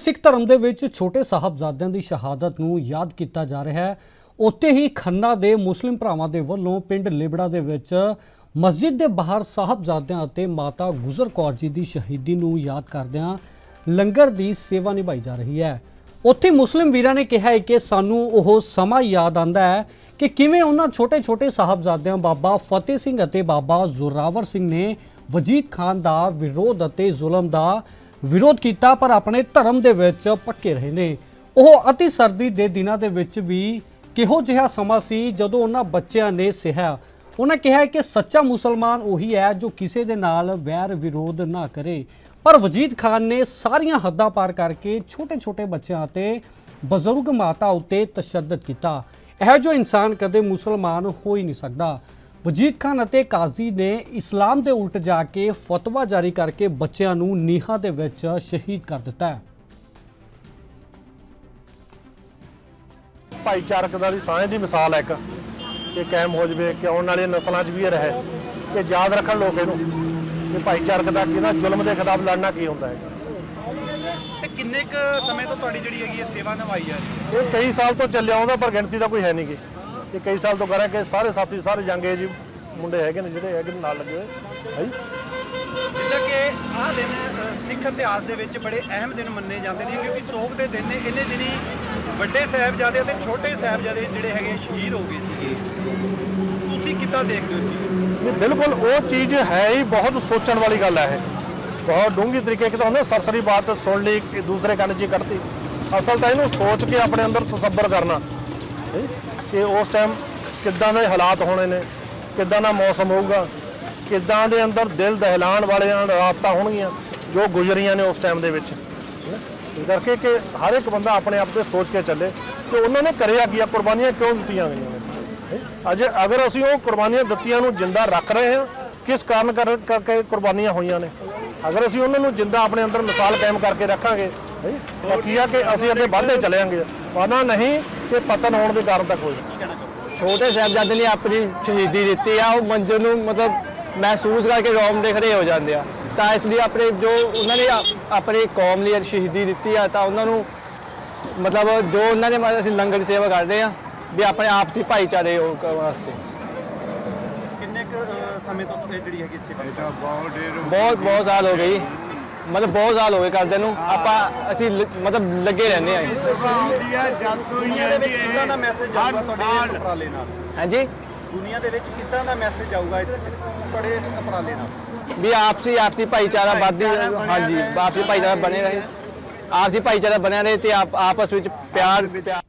ਸਿੱਖ ਧਰਮ ਦੇ ਵਿੱਚ ਛੋਟੇ ਸਾਹਿਬਜ਼ਾਦਿਆਂ ਦੀ ਸ਼ਹਾਦਤ ਨੂੰ ਯਾਦ ਕੀਤਾ ਜਾ ਰਿਹਾ ਹੈ। ਉੱਥੇ ਹੀ ਖੰਨਾ ਦੇ ਮੁਸਲਿਮ ਭਰਾਵਾਂ ਦੇ ਵੱਲੋਂ ਪਿੰਡ ਲਿਬੜਾ ਦੇ ਵਿੱਚ ਮਸਜਿਦ ਦੇ ਬਾਹਰ ਸਾਹਿਬਜ਼ਾਦਿਆਂ ਅਤੇ ਮਾਤਾ ਗੁਜਰ ਕੌਰ ਜੀ ਦੀ ਸ਼ਹੀਦੀ ਨੂੰ ਯਾਦ ਕਰਦਿਆਂ ਲੰਗਰ ਦੀ ਸੇਵਾ ਨਿਭਾਈ ਜਾ ਰਹੀ ਹੈ। ਉੱਥੇ ਮੁਸਲਿਮ ਵੀਰਾਂ ਨੇ ਕਿਹਾ ਹੈ ਕਿ ਸਾਨੂੰ ਉਹ ਸਮਾਂ ਯਾਦ ਆਂਦਾ ਹੈ ਕਿ ਕਿਵੇਂ ਉਹਨਾਂ ਛੋਟੇ-ਛੋਟੇ ਸਾਹਿਬਜ਼ਾਦਿਆਂ ਬਾਬਾ ਫਤਿਹ ਸਿੰਘ ਅਤੇ ਬਾਬਾ ਜ਼ੋਰਾਵਰ ਸਿੰਘ ਨੇ ਵਜੀਦ ਖਾਨ ਦਾ ਵਿਰੋਧ ਅਤੇ ਜ਼ੁਲਮ ਦਾ ਵਿਰੋਧ ਕੀਤਾ, ਪਰ ਆਪਣੇ ਧਰਮ ਦੇ ਵਿੱਚ ਪੱਕੇ ਰਹੇ ਨੇ। ਉਹ ਅਤੀ ਸਰਦੀ ਦੇ ਦਿਨਾਂ ਦੇ ਵਿੱਚ ਵੀ ਕਿਹੋ ਜਿਹਾ ਸਮਾਂ ਸੀ ਜਦੋਂ ਉਹਨਾਂ ਬੱਚਿਆਂ ਨੇ ਸਿਹਾ ਉਹਨਾਂ ਕਿਹਾ ਕਿ ਸੱਚਾ ਮੁਸਲਮਾਨ ਉਹੀ ਹੈ ਜੋ ਕਿਸੇ ਦੇ ਨਾਲ ਵੈਰ ਵਿਰੋਧ ਨਾ ਕਰੇ। ਪਰ ਵਜੀਦ ਖਾਨ ਨੇ ਸਾਰੀਆਂ ਹੱਦਾਂ ਪਾਰ ਕਰਕੇ ਛੋਟੇ-ਛੋਟੇ ਬੱਚਿਆਂ ਅਤੇ ਬਜ਼ੁਰਗ ਮਾਤਾ ਉੱਤੇ ਤਸ਼ੱਦਦ ਕੀਤਾ। ਇਹ ਜੋ ਇਨਸਾਨ ਕਦੇ ਮੁਸਲਮਾਨ ਹੋ ਹੀ ਨਹੀਂ ਸਕਦਾ। ਵਜੀਦ ਖਾਨ ਅਤੇ ਕਾਜ਼ੀ ਨੇ ਇਸਲਾਮ ਦੇ ਉਲਟ ਜਾ ਕੇ ਫਤਵਾ ਜਾਰੀ ਕਰਕੇ ਬੱਚਿਆਂ ਨੂੰ ਨੀਹਾਂ ਦੇ ਵਿੱਚ ਸ਼ਹੀਦ ਕਰ ਦਿੱਤਾ ਹੈ। ਭਾਈਚਾਰਕ ਦਾ ਦੀ ਸਾਂਝ ਦੀ ਮਿਸਾਲ ਹੈ ਇੱਕ ਕਿ ਕਾਇਮ ਹੋ ਜਵੇ ਕਿ ਆਉਣ ਵਾਲੀਆਂ ਨਸਲਾਂ 'ਚ ਵੀ ਇਹ ਰਹੇ ਕਿ ਯਾਦ ਰੱਖਣ ਲੋਕ ਇਹਨੂੰ ਕਿ ਭਾਈਚਾਰਕ ਦਾ ਕੀ ਨਾ ਜ਼ੁਲਮ ਦੇ ਖਿਲਾਫ ਲੜਨਾ ਕੀ ਹੁੰਦਾ ਹੈ। ਤੇ ਕਿੰਨੇ ਕ ਸਮੇਂ ਤੋਂ ਤੁਹਾਡੀ ਜਿਹੜੀ ਹੈਗੀ ਹੈ ਸੇਵਾ ਨਿਭਾਈ ਜਾ ਰਹੀ ਹੈ? ਇਹ ਕਈ ਸਾਲ ਤੋਂ ਚੱਲਿਆ ਆਉਂਦਾ ਪਰ ਗਿਣਤੀ ਦਾ ਕੋਈ ਹੈ ਨਹੀਂ ਗੀ। ਇਹ ਕਈ ਸਾਲ ਤੋਂ ਕਰਾਂ ਕਿ ਸਾਰੇ ਸਾਥੀ ਸਾਰੇ ਜੰਗੇ ਜੀ। ਮੁੰਡੇ ਹੈਗੇ ਨੇ ਜਿਹੜੇ ਹੈਗੇ ਨੇ ਨਾਲ ਲੱਗੇ ਹੋਏ। ਹੈ ਜਿੱਦਾਂ ਕਿ ਆਹ ਦਿਨ ਅ, ਸਿੱਖ ਇਤਿਹਾਸ ਦੇ ਵਿੱਚ ਬੜੇ ਅਹਿਮ ਦਿਨ ਮੰਨੇ ਜਾਂਦੇ ਨੇ ਕਿਉਂਕਿ ਸੋਗ ਦੇ ਦਿਨ ਨੇ। ਇਹਨੇ ਦਿਨੀ ਵੱਡੇ ਸਾਹਿਬਜ਼ਾਦੇ ਅਤੇ ਛੋਟੇ ਸਾਹਿਬਜ਼ਾਦੇ ਜਿਹੜੇ ਹੈਗੇ ਸ਼ਹੀਦ ਹੋ ਗਏ ਸੀਗੇ। ਤੁਸੀਂ ਕਿੱਦਾਂ ਦੇਖਦੇ ਹੋ ਇਸ ਚੀਜ਼ ਨੂੰ? ਨਹੀਂ ਬਿਲਕੁਲ ਉਹ ਚੀਜ਼ ਹੈ ਹੀ ਬਹੁਤ ਸੋਚਣ ਵਾਲੀ ਗੱਲ ਹੈ ਇਹ। ਬਹੁਤ ਡੂੰਘੀ ਤਰੀਕੇ ਕਿ ਤਾਂ ਉਹਨੇ ਸਰਸਰੀ ਬਾਤ ਸੁਣ ਲਈ ਕਿ ਦੂਸਰੇ ਕੰਨ 'ਚ ਹੀ ਕੱਢਤੀ। ਅਸਲ ਤਾਂ ਇਹਨੂੰ ਸੋਚ ਕੇ ਆਪਣੇ ਅੰਦਰ ਤਸੱਬਰ ਕਰਨਾ। ਨਹੀਂ? ਕਿ ਉਸ ਟਾਈਮ ਕਿੱਦਾਂ ਦੇ ਹਾਲਾਤ ਹੋਣੇ ਨੇ, ਕਿੱਦਾਂ ਦਾ ਮੌਸਮ ਹੋਊਗਾ, ਕਿੱਦਾਂ ਦੇ ਅੰਦਰ ਦਿਲ ਦਹਿਲਾਣ ਵਾਲੀਆਂ ਰਾਤਾਂ ਹੋਣਗੀਆਂ ਜੋ ਗੁਜ਼ਰੀਆਂ ਨੇ ਉਸ ਟਾਈਮ ਦੇ ਵਿੱਚ। ਇਸ ਕਰਕੇ ਕਿ ਹਰ ਇੱਕ ਬੰਦਾ ਆਪਣੇ ਆਪ ਤੇ ਸੋਚ ਕੇ ਚੱਲੇ ਕਿ ਉਹਨਾਂ ਨੇ ਕਰਿਆ ਕੀ ਆ, ਕੁਰਬਾਨੀਆਂ ਕਿਉਂ ਦਿੱਤੀਆਂ ਗਈਆਂ ਨੇ? ਅਜੇ ਅਗਰ ਅਸੀਂ ਉਹ ਕੁਰਬਾਨੀਆਂ ਦਿੱਤੀਆਂ ਨੂੰ ਜਿੰਦਾ ਰੱਖ ਰਹੇ ਹਾਂ, ਕਿਸ ਕਾਰਨ ਕਰ- ਕਰਕੇ ਕੁਰਬਾਨੀਆਂ ਹੋਈਆਂ ਨੇ? ਅਗਰ ਅਸੀਂ ਉਹਨਾਂ ਨੂੰ ਜਿੰਦਾ ਆਪਣੇ ਅੰਦਰ ਮਿਸਾਲ ਕਾਇਮ ਕਰਕੇ ਰੱਖਾਂਗੇ, ਤਾਂ ਕੀ ਆ ਕਿ ਅਸੀਂ ਅੱਗੇ ਵਧਦੇ ਚਲੇਾਂਗੇ। ਵਰਨਾ ਨਹੀਂ ਕਿ ਪਤਨ ਹੋਣ ਦੇ ਕਾਰਨ ਤੱਕ ਹੋਏ ਛੋਟੇ ਸਾਹਿਬਜ਼ਾਦੇ ਨੇ ਆਪਣੀ ਸ਼ਹੀਦੀ ਦਿੱਤੀ ਆ ਉਹ ਮੰਜ਼ਰ ਨੂੰ ਮਤਲਬ ਮਹਿਸੂਸ ਕਰਕੇ ਰੋਮ ਦੇ ਖੜੇ ਹੋ ਜਾਂਦੇ ਆ। ਤਾਂ ਇਸ ਲਈ ਆਪਣੇ ਜੋ ਉਹਨਾਂ ਨੇ ਆਪਣੀ ਕੌਮ ਲਈ ਸ਼ਹੀਦੀ ਦਿੱਤੀ ਆ ਤਾਂ ਉਹਨਾਂ ਨੂੰ ਮਤਲਬ ਜੋ ਉਹਨਾਂ ਨੇ ਅਸੀਂ ਲੰਗਰ ਦੀ ਸੇਵਾ ਕਰਦੇ ਆ ਵੀ ਆਪਣੇ ਆਪਸੀ ਭਾਈਚਾਰੇ ਵਾਸਤੇ। ਕਿੰਨੇ ਕ ਸਮੇਂ ਤੋਂ ਇਹ ਜਿਹੜੀ ਹੈਗੀ ਸੇਵਾ? ਬਹੁਤ ਬਹੁਤ ਸਾਲ ਹੋ ਗਈ ਮਤਲਬ ਬਹੁਤ ਸਾਲ ਹੋ ਗਏ ਕਰਦੇ ਨੂੰ। ਆਪਾਂ ਅਸੀਂ ਲ- ਮਤਲਬ ਲੱਗੇ ਰਹਿੰਦੇ ਆ ਦੁਨੀਆ ਦੇ ਵਿੱਚ ਕਿੱਦਾਂ ਦਾ ਮੈਸੇਜ ਜਾਊਗਾ ਤੁਹਾਡੇ ਇਸ ਉਪਰਾਲੇ ਨਾਲ? ਹਾਂਜੀ? ਦੁਨੀਆ ਦੇ ਵਿੱਚ ਕਿੱਦਾਂ ਦਾ ਮੈਸੇਜ ਜਾਊਗਾ ਇਸ ਤੁਹਾਡੇ ਇਸ ਉਪਰਾਲੇ ਨਾਲ? ਵੀ ਆਪਸੀ ਆਪਸੀ ਭਾਈਚਾਰਾ ਵੱਧਦੀ ਹਾਂਜੀ ਆਪਸੀ ਭਾਈਚਾਰਾ ਬਣੇ ਰਹੇ। ਆਪਸੀ ਭਾਈਚਾਰਾ ਬਣਿਆ ਰਹੇ ਤੇ ਆਪ ਆਪਸ ਵਿੱਚ ਪਿਆਰ ਪਿਆਰ